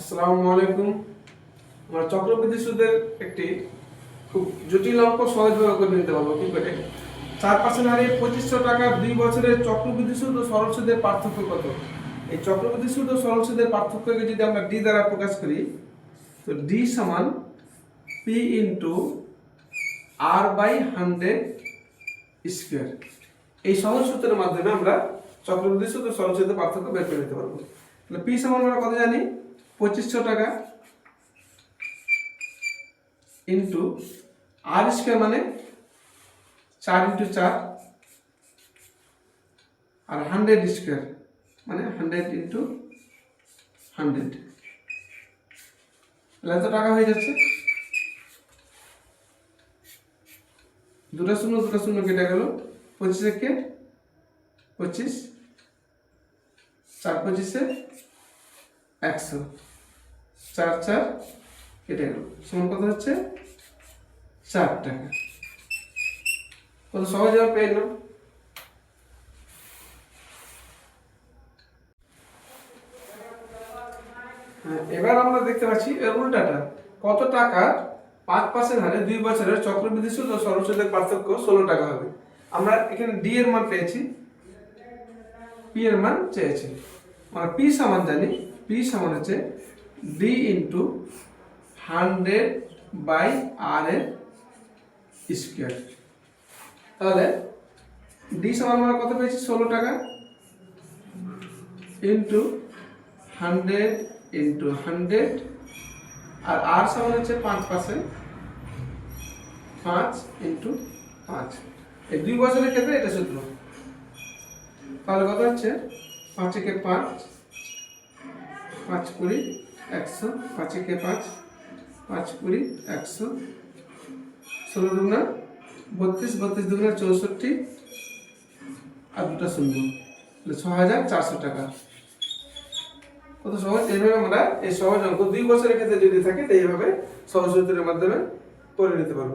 আসসালামু আলাইকুম। আমরা চক্রবৃদ্ধি সুদের একটি খুব জটিল অঙ্ক সহজভাবে করে নিতে পারব, কি করে? চার পার্সেন্ট হারে পঁচিশশো টাকা, দুই বছরের চক্রবৃদ্ধি সুদ ও সরল সুদের পার্থক্য কত? এই চক্রবৃদ্ধি সুদ ও সরল সুদের পার্থক্যকে যদি আমরা ডি দ্বারা প্রকাশ করি, তো ডি সমান P into R by hundred square এই সহজ সূত্রের মাধ্যমে আমরা চক্রবৃদ্ধি সুদ ও সরল সুদের পার্থক্য বের করে নিতে পারব। তাহলে পি সমান আমরা কত জানি? পঁচিশশো টাকা ইন্টু আর স্কোয়ার মানে চার ইন্টু চার আর হান্ড্রেড স্কোয়ার মানে হান্ড্রেড ইন্টু হান্ড্রেড এত টাকা হয়ে যাচ্ছে? দুটো শূন্য দুটো শূন্য কেটে গেল। পঁচিশে কে? পঁচিশ। চার পঁচিশে একশো। চার চার কেটে গেল। সমান কত হচ্ছে? চার টাকা। কত? সহজে আমরা পেয়ে গেলাম। হ্যাঁ, এবার আমরা দেখতে পাচ্ছি এর উল্টাটা। কত টাকা? পাঁচ পার্সেন্ট হারে দুই বছরের চক্রবৃদ্ধি সুদ ও সরল পার্থক্য ষোলো টাকা হবে। আমরা এখানে ডি এর মান পেয়েছি। পি এর মান চেয়েছি। আমরা পি সমান জানি। পি সমান হচ্ছে D into hundred by R এর স্কোয়ার তাহলে ডি সমান আমরা কত পেয়েছি? ষোলো টাকা। Into hundred into hundred R R সমান হচ্ছে পাঁচ পার্সেন্ট পাঁচ ইন্টু পাঁচ। এই দুই বছরের ক্ষেত্রে এটা সূত্র তাহলে কত হচ্ছে? পাঁচ একে পাঁচ পাঁচ কুড়ি একশো, পাঁচেকে পাঁচ পাঁচ কুড়ি, একশো। ষোলো দুগুণা বত্রিশ বত্রিশ দুগুণা চৌষট্টি, আর দুটা শূন্য। ছ হাজার চারশো টাকা। কত সহজ? এইভাবে আমরা এই সহজ অঙ্ক দুই বছরের ক্ষেত্রে যদি থাকে, তো এইভাবে সহজ সূত্রের মাধ্যমে করে নিতে পারব।